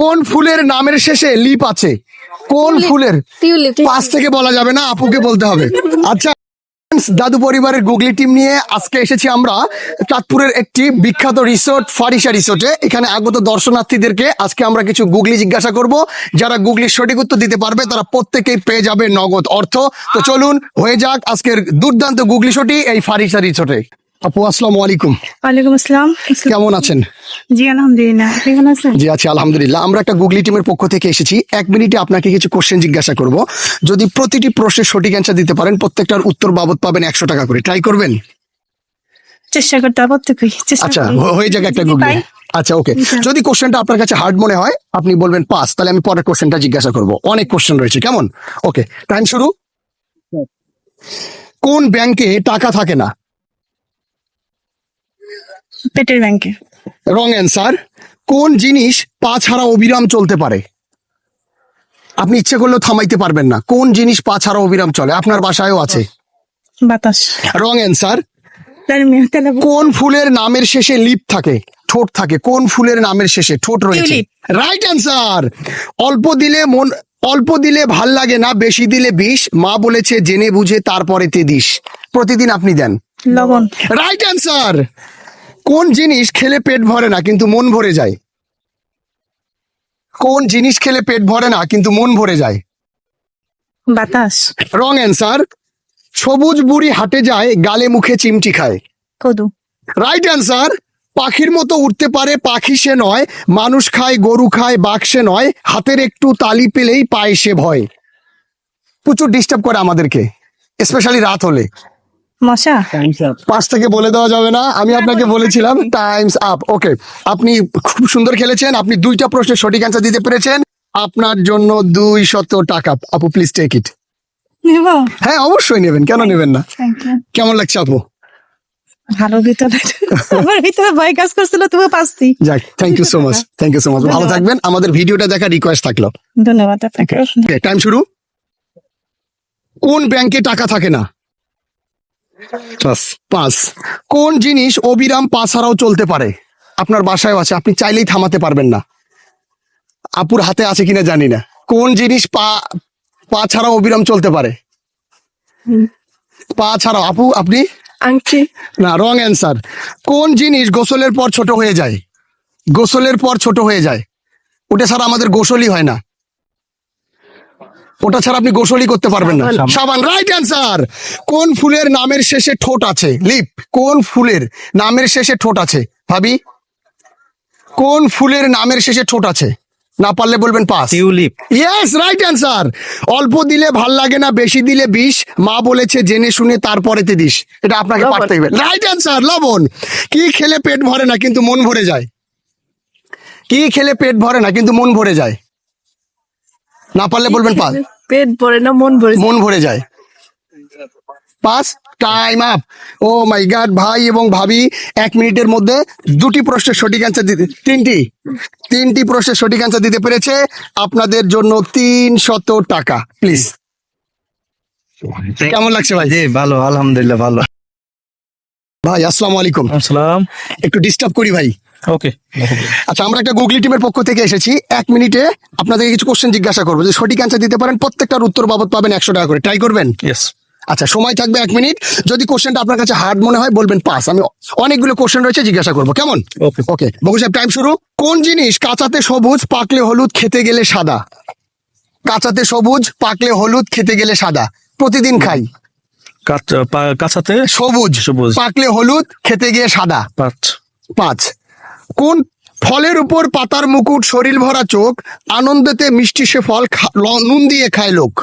কোন ফুলের নামের শেষে লিপ আছে? কোন ফুলের? টিউলিপ পাঁচ থেকে বলা যাবে না আপুকে বলতে হবে। আচ্ছা দাদু পরিবারের গুগলি টিম নিয়ে আজকে এসেছি আমরা চাঁদপুরের একটি বিখ্যাত রিসোর্ট ফারিসা রিসোর্টে। এখানে আগত দর্শনার্থীদেরকে আজকে আমরা কিছু গুগলি জিজ্ঞাসা করব। যারা গুগলির সঠিক উত্তর দিতে পারবে তারা প্রত্যেকেই পেয়ে যাবে নগদ অর্থ। তো চলুন হয়ে যাক আজকের দুর্দান্ত গুগলি শটি এই ফারিসা রিসোর্টে। আপু আসসালামু আলাইকুম। ওয়ালাইকুম আসসালাম। কেমন আছেন? জি আলহামদুলিল্লাহ। কেমন আছেন? জি আছি আলহামদুলিল্লাহ। আমরা একটা গুগলি টিমের পক্ষ থেকে এসেছি। এক মিনিটে আপনাকে কিছু কোশ্চেন জিজ্ঞাসা করব। যদি প্রতিটি প্রশ্নের সঠিক অ্যান্সার দিতে পারেন প্রত্যেকটার উত্তর বাবদ পাবেন একশো টাকা করে। ট্রাই করবেন? চেষ্টা করতে হবে প্রত্যেকই আচ্ছা হয়ে যাক একটা গুগলি আচ্ছা ওকে। যদি কোশ্চেনটা আপনার কাছে হার্ড মনে হয় আপনি বলবেন পাস তাহলে আমি পরের কোশ্চেনটা জিজ্ঞাসা করব। অনেক কোশ্চেন রয়েছে কেমন? ওকে টাইম শুরু। কোন ব্যাংকে টাকা থাকে না? পেটের ব্যাংকে। রং অ্যান্সার কোন জিনিস পা ছাড়া অবিরাম চলতে পারে? আপনি ইচ্ছে করলেও থামাইতে পারবেন না। কোন জিনিস পা ছাড়া অবিরাম চলে? আপনার বাসায়ও আছে। বাতাস। রং অ্যান্সার কোন ফুলের নামের শেষে লিপ থাকে? ঠোঁট থাকে। কোন ফুলের নামের শেষে ঠোঁট রয়েছে? রাইট অ্যান্সার অল্প দিলে মন অল্প দিলে ভালো লাগে না বেশি দিলে বিষ। মা বলেছে জেনে বুঝে তারপরে তে দিস। প্রতিদিন আপনি দেন। লবণ। রাইট অ্যান্সার কোন জিনিস খেলে পেট ভরে না কিন্তু মন ভরে যায়? কোন জিনিস খেলে পেট ভরে না কিন্তু মন ভরে যায়? বাতাস। রং অ্যান্সার সবুজ বুড়ি হাটে যায় গালে মুখে চিমটি খায়। কদু। রাইট অ্যান্সার পাখির মতো উঠতে পারে পাখি সে নয় মানুষ খায় গরু খায় বাঘ সে নয় হাতের একটু তালি পেলেই পায় সে ভয়। প্রচুর ডিস্টার্ব করে আমাদেরকে স্পেশালি রাত হলে। মশা? পাঁচ থেকে বলে দেওয়া যাবে না আমি আপনাকে বলেছিলাম টাইমস আপ ওকে আপনি খুব সুন্দর খেলেছেন আপনি দুইটা প্রশ্নের সঠিক অ্যান্সার দিতে পেরেছেন। আপনার জন্য দুই শত টাকা। আপু প্লিজ টেক ইট হ্যাঁ অবশ্যই নেবেন কেন নেবেন না? কেমন লাগছে আপু? ভালো ভিতরে আমার ভিতরে ভয় কাজ করছিল তবু পাচ্ছি। যাক thank you so much thank you so much ভালো থাকবেন আমাদের ভিডিওটা দেখা রিকোয়েস্ট থাকল। ধন্যবাদ আপনাকে। টাইম শুরু। কোন ব্যাংকে টাকা থাকে না? পাঁচ কোন জিনিস অবিরাম পা ছাড়াও চলতে পারে? আপনার বাসায় আছে আপনি চাইলেই থামাতে পারবেন না। আপুর হাতে আছে কিনা জানি না। কোন জিনিস পা পা ছাড়াও অবিরাম চলতে পারে? পা ছাড়াও আপু আপনি? আংটি। না রং অ্যান্সার কোন জিনিস গোসলের পর ছোট হয়ে যায়? গোসলের পর ছোট হয়ে যায়। ওটা ছাড়া আমাদের গোসলই হয় না। ওটা ছাড়া আপনি গোসলই করতে পারবেন না। সাবান। রাইট অ্যান্সার কোন ফুলের নামের শেষে ঠোঁট আছে? লিপ কোন ফুলের নামের শেষে ঠোঁট আছে? ভাবি কোন ফুলের নামের শেষে ঠোঁট আছে? না পারলে বলবেন pass. Tulip. Yes right answer অল্প দিলে ভালো লাগে না বেশি দিলে বিষ। মা বলেছে জেনে শুনে তারপরেতে দিস। এটা আপনাকে। পারতে হবে। রাইট অ্যান্সার লবণ! কি খেলে পেট ভরে না কিন্তু মন ভরে যায়? কি খেলে পেট ভরে না কিন্তু মন ভরে যায়? না পারলে বলবেন পাস পেট ভরে না মন ভরে মন ভরে যায়। Pass time up oh my God ভাই এবং ভাবি এক মিনিটের মধ্যে দুটি প্রশ্নের সঠিক অ্যান্সার দিতে তিনটি। তিনটি প্রশ্নের সঠিক অ্যান্সার দিতে পেরেছে। আপনাদের জন্য তিন শত টাকা প্লিজ কেমন লাগছে ভাই? জি ভালো আলহামদুলিল্লাহ ভালো। ভাই আসসালামু আলাইকুম। আসসালাম। একটু ডিস্টার্ব করি ভাই। ওকে আচ্ছা আমরা একটা গুগলি টিমের পক্ষ থেকে এসেছি। এক মিনিটে আপনাদেরকে কিছু কোশ্চেন জিজ্ঞাসা করব। যদি সঠিক অ্যান্সার দিতে পারেন প্রত্যেকটার উত্তর বাবদ পাবেন একশো টাকা করে। ট্রাই করবেন? ইয়েস আচ্ছা সময় থাকবে এক মিনিট। যদি কোশ্চেনটা আপনার কাছে হার্ড মনে হয় বলবেন পাস আমি অনেকগুলো কোশ্চেন রয়েছে জিজ্ঞাসা করব। কেমন? ওকে ওকে বকু সাহেব টাইম শুরু। কোন জিনিস কাঁচাতে সবুজ পাকলে হলুদ খেতে গেলে সাদা? কাঁচাতে সবুজ পাকলে হলুদ খেতে গেলে সাদা। প্রতিদিন খাই। কাছাতে সবুজ। সবুজ। পাকলে হলুদ খেতে গিয়ে সাদা। পাঁচ পাঁচ। কোন ফলের উপর পাতার মুকুট শরীর ভরা চোখ আনন্দেতে মিষ্টি সে ফল নুন দিয়ে খায় লোক।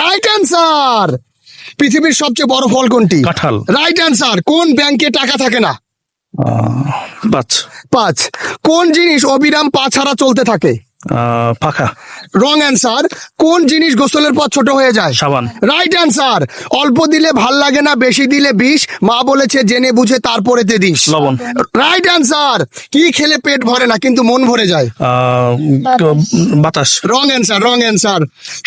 রাইট অ্যান্সার পৃথিবীর সবচেয়ে বড় ফল কোনটি? কাঁঠাল। রাইট অ্যান্সার কোন ব্যাংকে টাকা থাকে না? পাঁচ। পাঁচ। কোন জিনিস অবিরাম পা ছাড়া চলতে থাকে? পাখা। রং অ্যান্সার কোন জিনিস গোসলের পর ছোট হয়ে যায়? সাবান। রাইট অ্যান্সার অল্প দিলে ভালো লাগে না বেশি দিলে বিষ। মা বলেছে জেনে বুঝে তারপরেতে দিস। লবণ। রাইট অ্যান্সার কি খেলে পেট ভরে না কিন্তু মন ভরে যায়? বাতাস। রং অ্যান্সার রং অ্যান্সার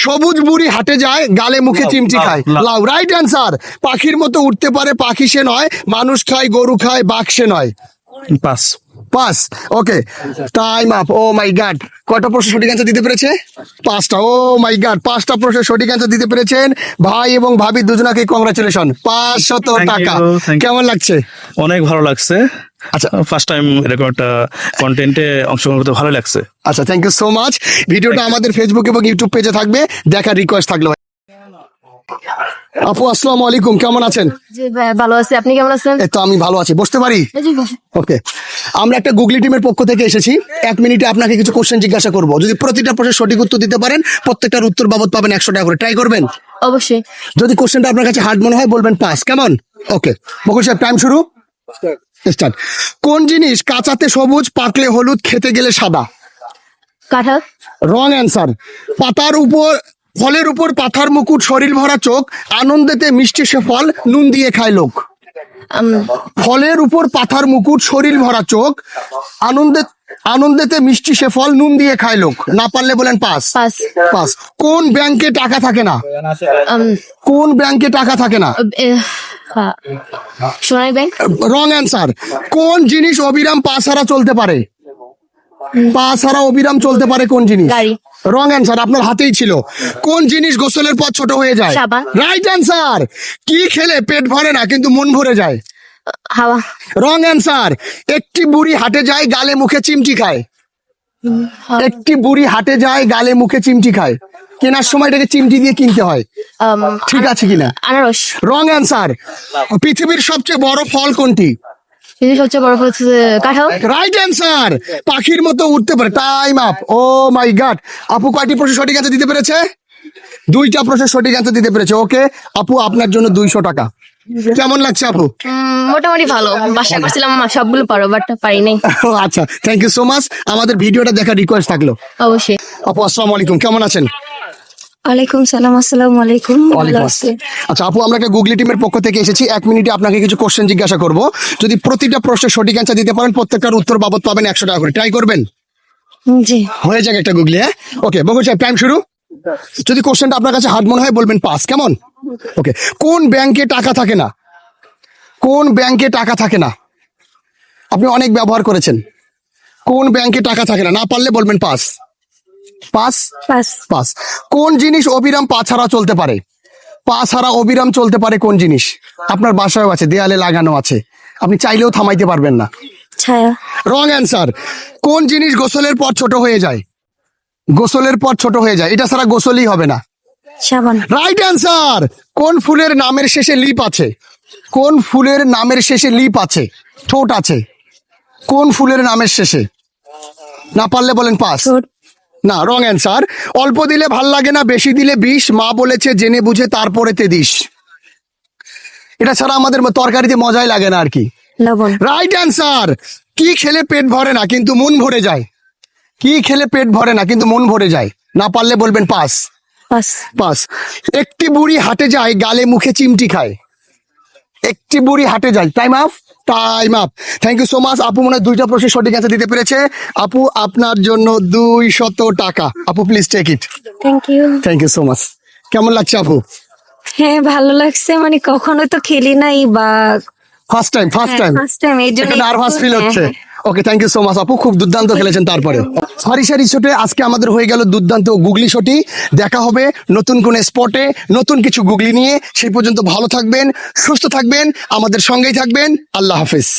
সবুজ বুড়ি হাটে যায় গালে মুখে চিমটি খায়। লাউ। রাইট অ্যান্সার পাখির মতো উঠতে পারে পাখি সে নয় মানুষ খায় গরু খায় বাঘ সে নয়। পাঁচ pass okay time up oh my God কটা প্রশ্ন সঠিক অ্যান্সার দিতে পেরেছে? পাঁচটা ও মাই গাড পাঁচটা প্রশ্নের সঠিক অ্যান্সার দিতে পেরেছেন ভাই এবং ভাবি দুজনাকে কংগ্রাচুলেশন পাঁচশত টাকা। কেমন লাগছে? অনেক ভালো লাগছে। আচ্ছা। ফার্স্ট টাইম এরকম একটা কন্টেন্টে অংশগ্রহণ করতে ভালো লাগছে। আচ্ছা থ্যাংক ইউ সো মাচ ভিডিওটা আমাদের ফেসবুক এবং ইউটিউব পেজে থাকবে। দেখার রিকোয়েস্ট থাকল আপু আসসালামু আলাইকুম কেমন আছেন? জি ভাই, ভালো আছি। আপনি কেমন আছেন? এই তো আমি ভালো আছি। বসতে পারি। ওকে। আমরা একটা গুগলি টিমের পক্ষ থেকে এসেছি। এক মিনিটে আপনাকে কিছু কোশ্চেন জিজ্ঞাসা করব। যদি প্রতিটা প্রশ্নের সঠিক উত্তর দিতে পারেন প্রত্যেকটার উত্তর বাবদ পাবেন একশো টাকা করে। ট্রাই করবেন? অবশ্যই। যদি কোশ্চেনটা আপনার কাছে হার্ড মনে হয় বলবেন পাস কেমন? ওকে। বকুল সাহেব টাইম শুরু? স্টার্ট কোন জিনিস কাঁচাতে সবুজ পাকলে হলুদ খেতে গেলে সাদা? কাঁঠাল। রং অ্যান্সার পাতার উপর ফলের উপর পাথার মুকুট শরীর ভরা চোখ আনন্দেতে মিষ্টি সে ফল নুন দিয়ে খায় লোক। ফলের উপর পাথার মুকুট শরীর ভরা চোখ আনন্দে আনন্দেতে মিষ্টি সে ফল নুন দিয়ে খায় লোক। না পারলে বলেন পাস। পাস। পাস। কোন ব্যাংকে টাকা থাকে না? কোন ব্যাংকে টাকা থাকে না। সোনালী ব্যাংক? Wrong answer. কোন জিনিস অবিরাম পা ছাড়া চলতে পারে? পা ছাড়া অবিরাম চলতে পারে কোন জিনিস? গাড়ি। রং অ্যান্সার আপনার হাতেই ছিল। কোন জিনিস গোসলের পর ছোট হয়ে যায়? সাবান। রাইট অ্যান্সার কি খেলে পেট ভরে না কিন্তু মন ভরে যায়? হাওয়া। রং অ্যান্সার একটি বুড়ি হাটে যায় গালে মুখে চিমটি খায়। একটি বুড়ি হাটে যায় গালে মুখে চিমটি খায়। কেনার সময় এটাকে চিমটি দিয়ে কিনতে হয়। আম, ঠিক আছে কিনা? আনারস। রং অ্যান্সার পৃথিবীর সবচেয়ে বড় ফল কোনটি? পৃথিবীর সবচেয়ে বড় ফল হচ্ছে কাঁঠাল। রাইট অ্যান্সার পাখির মতো উঠতে পারে। Time up oh my god আপু কয়টি প্রশ্ন সঠিক অ্যান্সার দিতে পেরেছে? দুইটা প্রশ্নের সঠিক অ্যান্সার দিতে পেরেছে। ওকে আপু আপনার জন্য দুইশো টাকা। কেমন লাগছে আপু? মোটামুটি ভালো। বাসা করছিলাম সবগুলো পারো বাট পারি নাই। আচ্ছা থ্যাংক ইউ সো মাচ আমাদের ভিডিওটা দেখার রিকোয়েস্ট থাকল। অবশ্যই। আপু আসসালামু আলাইকুম। কেমন আছেন? ওয়ালাইকুম সালাম আসসালামু আলাইকুম। ওয়ালাইকুম আসসালাম। আচ্ছা আপু আমরা একটা গুগলি টিমের পক্ষ থেকে এসেছি। এক মিনিটে আপনাকে কিছু কোশ্চেন জিজ্ঞাসা করব। যদি প্রতিটা প্রশ্নের সঠিক অ্যান্সার দিতে পারেন প্রত্যেকটার উত্তর বাবদ পাবেন একশো টাকা করে। ট্রাই করবেন? জি। হয়ে যাক একটা গুগলি হ্যাঁ? ওকে বকুল সাহেব টাইম শুরু? যদি কোশ্চেনটা আপনার কাছে হার্ড মনে হয় বলবেন পাস কেমন? ওকে কোন ব্যাংকে টাকা থাকে না? কোন ব্যাংকে টাকা থাকে না? আপনি অনেক ব্যবহার করেছেন। কোন ব্যাংকে টাকা থাকে না? না পারলে বলবেন পাস পাস পাস পাস কোন জিনিস অবিরাম পা ছাড়া চলতে পারে? পা ছাড়া অবিরাম চলতে পারে কোন জিনিস? আপনার বাসায়ও আছে দেয়ালে লাগানো আছে। আপনি চাইলেও থামাইতে পারবেন না। ছায়া। Wrong answer. কোন জিনিস গোসলের পর ছোট হয়ে যায়? গোসলের পর ছোট হয়ে যায়। এটা ছাড়া গোসলই হবে না। সাবান। Right answer. কোন ফুলের নামের শেষে লিপ আছে? কোন ফুলের নামের শেষে লিপ আছে? ঠোঁট আছে। কোন ফুলের নামের শেষে? না পারলে বলেন পাস না রং অ্যান্সার অল্প দিলে ভালো লাগে না বেশি দিলে বিষ। মা বলেছে জেনে বুঝে তারপরে তে দিস এটা ছাড়া আমাদের তরকারিতে মজাই লাগে না আর কি। রাইট অ্যান্সার কি খেলে পেট ভরে না কিন্তু মন ভরে যায়। কি খেলে পেট ভরে না কিন্তু মন ভরে যায়। না পারলে বলবেন পাস। পাস। পাস। একটি বুড়ি হাটে যায় গালে মুখে চিমটি খায়। একটি বুড়ি হাটে যায়। Time up time up thank you so much আপু মনে হয় দুইটা প্রশ্নের সঠিক অ্যান্সার দিতে পেরেছে। আপু আপনার জন্য দুই শত টাকা। আপু please take it thank you thank you so much কেমন লাগছে আপু? হ্যাঁ ভালো লাগছে। মানে কখনো তো খেলি নাই বা first time first time first time এই জন্য নার্ভাস ফিল হচ্ছে। Okay thank you so much আপু। খুব দুর্দান্ত খেলেছেন তারপরে সারি সারি শটে আজকে আমাদের হয়ে গেল দুর্দান্ত গুগলি শটি। দেখা হবে নতুন কোন স্পটে নতুন কিছু গুগলি নিয়ে। সেই পর্যন্ত ভালো থাকবেন, সুস্থ থাকবেন, আমাদের সঙ্গেই থাকবেন। আল্লাহ হাফিজ।